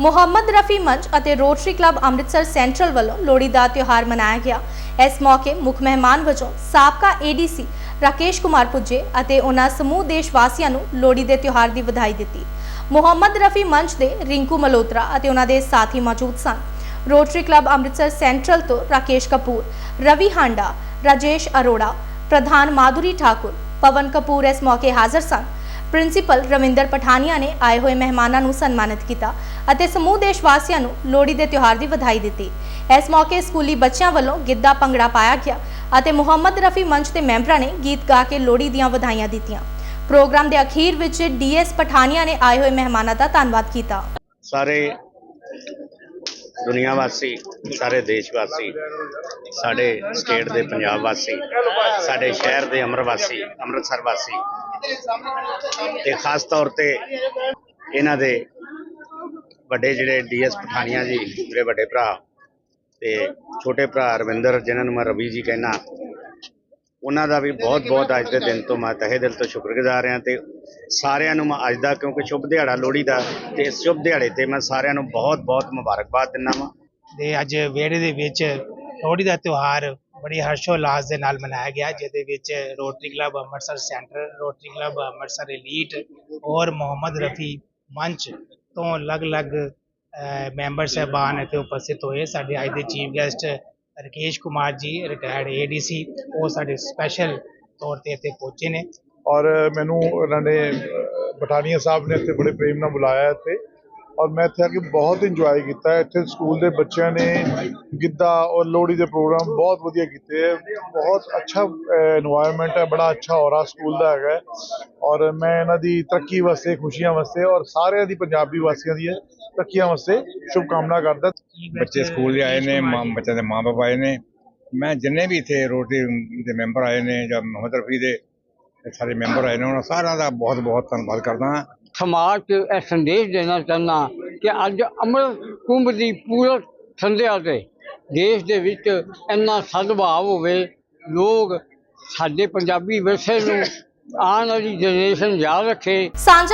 ਮੁਹੰਮਦ ਰਫੀ ਮੰਚ ਅਤੇ rotary club Amritsar central ਵੱਲੋਂ ਲੋਹੜੀ ਦਾ ਤਿਉਹਾਰ ਮਨਾਇਆ ਗਿਆ। ਇਸ ਮੌਕੇ ਮੁੱਖ ਮਹਿਮਾਨ ਵਜੋਂ ਸਾਬਕਾ ਏਡੀਸੀ ਰਾਕੇਸ਼ ਕੁਮਾਰ ਪੁੱਜੇ ਅਤੇ ਉਹਨਾਂ ਸਮੂਹ ਦੇਸ਼ ਵਾਸੀਆਂ ਨੂੰ ਲੋਹੜੀ ਦੇ ਤਿਉਹਾਰ ਦੀ ਵਧਾਈ ਦਿੱਤੀ। ਮੁਹੰਮਦ ਰਫੀ ਮੰਚ ਦੇ ਰਿੰਕੂ ਮਲੋਤਰਾ ਅਤੇ ਉਹਨਾਂ ਦੇ ਸਾਥੀ ਮੌਜੂਦ ਸਨ। ਰੋਟਰੀ ਕਲੱਬ ਅੰਮ੍ਰਿਤਸਰ ਸੈਂਟਰਲ ਤੋਂ ਰਾਕੇਸ਼ ਕਪੂਰ, ਰਵੀ ਹਾਂਡਾ, ਰਾਜੇਸ਼ ਅਰੋੜਾ, ਪ੍ਰਧਾਨ ਮਾਧੁਰੀ ਠਾਕੁਰ, ਪਵਨ ਕਪੂਰ ਇਸ ਮੌਕੇ ਹਾਜ਼ਰ ਸਨ। ਪ੍ਰਿੰਸੀਪਲ ਰਵਿੰਦਰ ਪਠਾਨੀਆ ਨੇ ਆਏ ਹੋਏ ਮਹਿਮਾਨਾਂ ਨੂੰ ਸਨਮਾਨਿਤ ਕੀਤਾ ਅਤੇ ਸਮੂਹ ਦੇਸ਼ ਵਾਸੀਆਂ ਨੂੰ ਲੋਹੜੀ ਦੇ ਤਿਉਹਾਰ ਦੀ ਵਧਾਈ ਦਿੱਤੀ। ਇਸ ਮੌਕੇ ਸਕੂਲੀ ਬੱਚਿਆਂ ਵੱਲੋਂ ਗਿੱਧਾ ਭੰਗੜਾ ਪਾਇਆ ਗਿਆ ਅਤੇ ਮੁਹੰਮਦ ਰਫੀ ਮੰਚ ਦੇ ਮੈਂਬਰਾਂ ਨੇ ਗੀਤ ਗਾ ਕੇ ਲੋਹੜੀ ਦੀਆਂ ਵਧਾਈਆਂ ਦਿੱਤੀਆਂ। ਪ੍ਰੋਗਰਾਮ ਦੇ ਅਖੀਰ ਵਿੱਚ ਡੀਐਸ ਪਠਾਨੀਆ ਨੇ ਆਏ ਹੋਏ ਮਹਿਮਾਨਾਂ ਦਾ ਧੰਨਵਾਦ ਕੀਤਾ। ਸਾਰੇ ਦੁਨੀਆ ਵਾਸੀ ਸਾਰੇ ਦੇਸ਼ ਵਾਸੀ ਸਾਡੇ ਸਟੇਟ ਦੇ ਪੰਜਾਬ ਵਾਸੀ ਸਾਡੇ ਸ਼ਹਿਰ ਦੇ ਅਮਰ ਵਾਸੀ ਅੰਮ੍ਰਿਤਸਰ ਵਾਸੀ ਤੇ ਖਾਸ ਤੌਰ ਤੇ ਇਹਨਾਂ ਦੇ ਵੱਡੇ ਜਿਹੜੇ ਡੀਐਸ ਪਠਾਨੀਆ ਜੀ, ਮੇਰੇ ਵੱਡੇ ਭਰਾ ਤੇ ਛੋਟੇ ਭਰਾ ਰਵਿੰਦਰ, ਜਿਨ੍ਹਾਂ ਨੂੰ ਮੈਂ ਰਵੀ ਜੀ ਕਹਿਣਾ ਉਹਨਾਂ ਦਾ ਵੀ ਬਹੁਤ ਬਹੁਤ ਅੱਜ ਦੇ ਦਿਨ ਤੋਂ ਮੈਂ ਤਹਿ ਦਿਲ ਤੋਂ ਸ਼ੁਕਰਗੁਜ਼ਾਰ ਹਾਂ ਤੇ ਸਾਰਿਆਂ ਨੂੰ ਮੈਂ ਅੱਜ ਦਾ, ਕਿਉਂਕਿ ਸ਼ੁਭ ਦਿਹਾੜਾ ਲੋਹੜੀ ਦਾ ਤੇ ਇਸ ਸ਼ੁਭ ਦਿਹਾੜੇ ਤੇ ਮੈਂ ਸਾਰਿਆਂ ਨੂੰ ਬਹੁਤ ਬਹੁਤ ਮੁਬਾਰਕਬਾਦ ਦਿੰਦਾ ਵਾਂ। ਦੇ ਅੱਜ ਵਿਹੜੇ ਦੇ ਵਿੱਚ ਲੋਹੜੀ ਦਾ ਤਿਉਹਾਰ ਬੜੀ ਹਰਸ਼ੋਲਾਸ ਦੇ ਨਾਲ ਮਨਾਇਆ ਗਿਆ, ਜਿਹਦੇ ਵਿੱਚ rotary club, Amritsar centre, rotary club, Amritsar elite ਔਰ ਮੁਹੰਮਦ ਰਫੀ ਮੰਚ ਤੋਂ ਅਲੱਗ-ਅਲੱਗ ਮੈਂਬਰ ਸਹਿਬਾਨ ਇੱਥੇ ਉਪਸਥਿਤ ਹੋਏ। ਸਾਡੇ ਅੱਜ ਦੇ chief guest Rakesh Kumar ji retired ADC ਉਹ ਸਾਡੇ ਸਪੈਸ਼ਲ ਤੌਰ ਤੇ ਇੱਥੇ ਪਹੁੰਚੇ ਨੇ। ਔਰ ਮੈਨੂੰ ਉਹਨਾਂ ਨੇ ਬਟਾਨੀਆ ਸਾਹਿਬ ਨੇ ਇੱਥੇ ਬੜੇ ਪ੍ਰੇਮ ਨਾਲ ਬੁਲਾਇਆ ਇੱਥੇ। ਔਰ ਮੈਂ ਇੱਥੇ ਆ ਕੇ ਬਹੁਤ ਇੰਜੋਏ ਕੀਤਾ। ਇੱਥੇ ਸਕੂਲ ਦੇ ਬੱਚਿਆਂ ਨੇ ਗਿੱਧਾ ਔਰ ਲੋਹੜੀ ਦੇ ਪ੍ਰੋਗਰਾਮ ਬਹੁਤ ਵਧੀਆ ਕੀਤੇ। ਬਹੁਤ ਅੱਛਾ এনवायरमेंट ਹੈ। ਬੜਾ ਅੱਛਾ ਔਰਾ ਸਕੂਲ ਦਾ ਹੈਗਾ। ਔਰ ਮੈਂ ਇਹਨਾਂ ਦੀ ਤਰੱਕੀ ਵਾਸਤੇ, ਖੁਸ਼ੀਆਂ ਵਾਸਤੇ ਔਰ ਸਾਰਿਆਂ ਦੀ ਪੰਜਾਬੀ ਵਾਸੀਆਂ ਦੀ ਤਰੱਕੀਆਂ ਵਾਸਤੇ ਸ਼ੁਭ ਕਾਮਨਾ ਕਰਦਾ। ਬੱਚੇ ਸਕੂਲ ਦੇ ਆਏ ਨੇ, ਮਾਂ, ਬੱਚਿਆਂ ਦੇ ਮਾਪੇ ਆਏ ਨੇ। ਮੈਂ ਜਿੰਨੇ ਵੀ ਇੱਥੇ ਰੋਟੀ ਦੇ ਮੈਂਬਰ ਆਏ ਨੇ ਜਾਂ ਮੁਹੰਮਦ ਰਫੀ ਦੇ ਸਾਰੇ ਮੈਂਬਰ ਆਏ ਨੇ। ਉਹਨਾਂ ਸਾਰਿਆਂ ਦਾ ਬਹੁਤ-ਬਹੁਤ ਧੰਨਵਾਦ ਕਰਦਾ ਹਾਂ। ਸਮਾਜ 'ਚ ਇਹ ਸੰਦੇਸ਼ ਦੇਣਾ ਚਾਹੁੰਦਾ ਕਿ ਅੱਜ ਅੰਮ੍ਰਿਤ ਕੁੰਭ ਦੀ ਪੂਰਤ ਸੰਧਿਆ ਤੇ ਦੇਸ਼ ਦੇ ਵਿੱਚ ਇੰਨਾ ਸਦਭਾਵ ਹੋਵੇ ਲੋਕ ਸਾਡੇ ਪੰਜਾਬੀ ਵਿਰਸੇ ਨੂੰ ਆਉਣ ਵਾਲੀ ਜਨਰੇਸ਼ਨ ਯਾਦ ਰੱਖੇ। ਸਾਂਝਾ